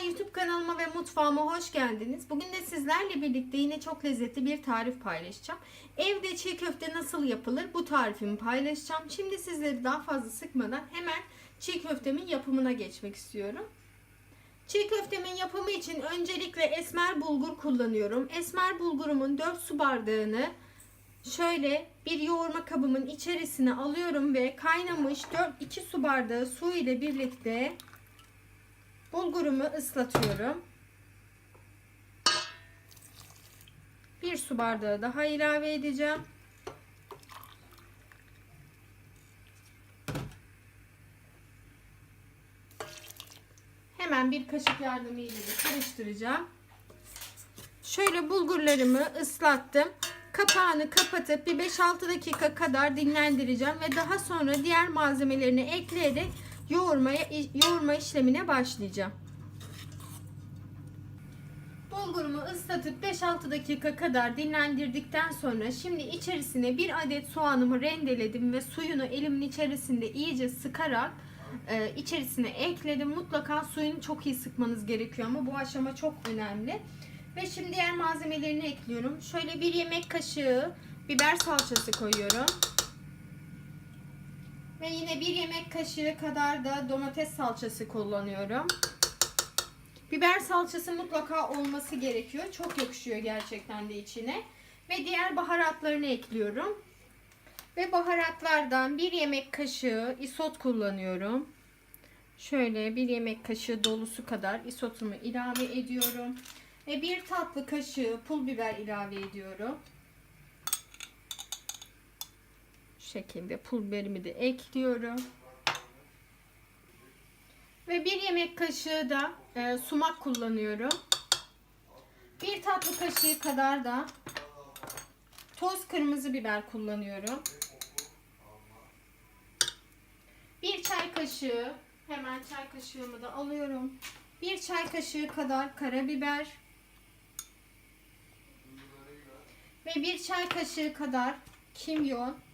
YouTube kanalıma ve mutfağıma hoş geldiniz. Bugün de sizlerle birlikte yine çok lezzetli bir tarif paylaşacağım. Evde çiğ köfte nasıl yapılır bu tarifimi paylaşacağım. Şimdi sizleri daha fazla sıkmadan hemen çiğ köftemin yapımına geçmek istiyorum. Çiğ köftemin yapımı için öncelikle esmer bulgur kullanıyorum. Esmer bulgurumun 4 su bardağını şöyle bir yoğurma kabımın içerisine alıyorum ve kaynamış 4 2 su bardağı su ile birlikte bulgurumu ıslatıyorum. Bir su bardağı daha ilave edeceğim. Hemen bir kaşık yardımıyla da karıştıracağım. Şöyle bulgurlarımı ıslattım. Kapağını kapatıp bir 5-6 dakika kadar dinlendireceğim ve daha sonra diğer malzemelerini ekleyerek yoğurmaya yoğurma işlemine başlayacağım. Bulgurumu ıslatıp 5-6 dakika kadar dinlendirdikten sonra şimdi içerisine bir adet soğanımı rendeledim ve suyunu elimin içerisinde iyice sıkarak e, içerisine ekledim. Mutlaka suyunu çok iyi sıkmanız gerekiyor ama bu aşama çok önemli. Ve şimdi diğer malzemelerini ekliyorum. Şöyle bir yemek kaşığı biber salçası koyuyorum. Ve yine bir yemek kaşığı kadar da domates salçası kullanıyorum. Biber salçası mutlaka olması gerekiyor. Çok yakışıyor gerçekten de içine. Ve diğer baharatlarını ekliyorum. Ve baharatlardan bir yemek kaşığı isot kullanıyorum. Şöyle bir yemek kaşığı dolusu kadar isotumu ilave ediyorum. Ve bir tatlı kaşığı pul biber ilave ediyorum. Şekilde pul biberimi de ekliyorum. Ve bir yemek kaşığı da e, sumak kullanıyorum. Bir tatlı kaşığı kadar da toz kırmızı biber kullanıyorum. Bir çay kaşığı hemen çay kaşığımı da alıyorum. Bir çay kaşığı kadar karabiber ve bir çay kaşığı kadar kimyon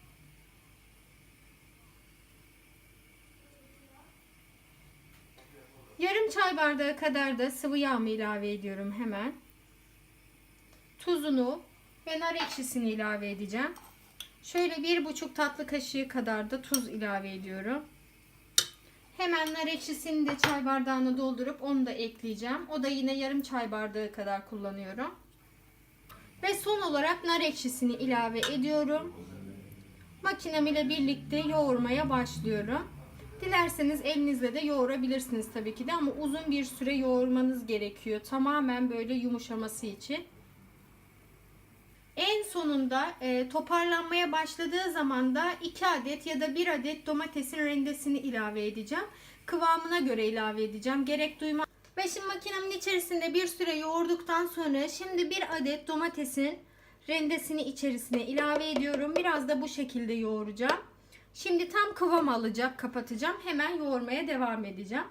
Yarım çay bardağı kadar da sıvı yağımı ilave ediyorum hemen. Tuzunu ve nar ekşisini ilave edeceğim. Şöyle bir buçuk tatlı kaşığı kadar da tuz ilave ediyorum. Hemen nar ekşisini de çay bardağına doldurup onu da ekleyeceğim. O da yine yarım çay bardağı kadar kullanıyorum. Ve son olarak nar ekşisini ilave ediyorum. Makinem ile birlikte yoğurmaya başlıyorum. Dilerseniz elinizle de yoğurabilirsiniz tabii ki de ama uzun bir süre yoğurmanız gerekiyor. Tamamen böyle yumuşaması için. En sonunda e, toparlanmaya başladığı zaman da 2 adet ya da 1 adet domatesin rendesini ilave edeceğim. Kıvamına göre ilave edeceğim. Gerek duyma. Ve şimdi makinemin içerisinde bir süre yoğurduktan sonra şimdi bir adet domatesin rendesini içerisine ilave ediyorum. Biraz da bu şekilde yoğuracağım. Şimdi tam kıvam alacak. Kapatacağım. Hemen yoğurmaya devam edeceğim.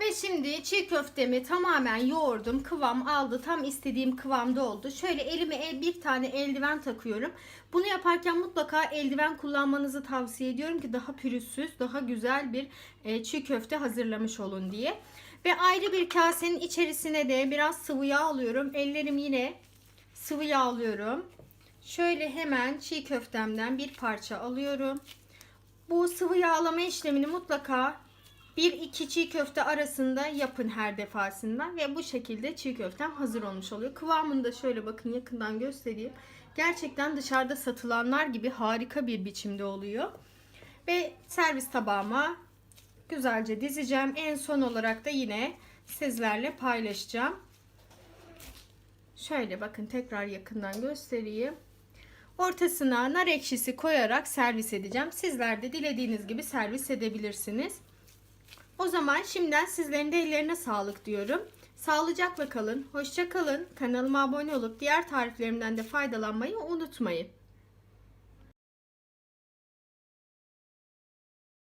Ve şimdi çiğ köftemi tamamen yoğurdum. Kıvam aldı. Tam istediğim kıvamda oldu. Şöyle elime bir tane eldiven takıyorum. Bunu yaparken mutlaka eldiven kullanmanızı tavsiye ediyorum ki daha pürüzsüz, daha güzel bir e, çiğ köfte hazırlamış olun diye. Ve ayrı bir kasenin içerisine de biraz sıvı yağ alıyorum. Ellerim yine sıvı yağ alıyorum. Şöyle hemen çiğ köftemden bir parça alıyorum. Bu sıvı yağlama işlemini mutlaka 1-2 çiğ köfte arasında yapın her defasında ve bu şekilde çiğ köftem hazır olmuş oluyor. Kıvamını da şöyle bakın yakından göstereyim. Gerçekten dışarıda satılanlar gibi harika bir biçimde oluyor. Ve servis tabağıma güzelce dizeceğim. En son olarak da yine sizlerle paylaşacağım. Şöyle bakın tekrar yakından göstereyim. Ortasına nar ekşisi koyarak servis edeceğim. Sizler de dilediğiniz gibi servis edebilirsiniz. O zaman şimdiden sizlerin de ellerine sağlık diyorum. Sağlıcakla kalın, hoşça kalın. Kanalıma abone olup diğer tariflerimden de faydalanmayı unutmayın.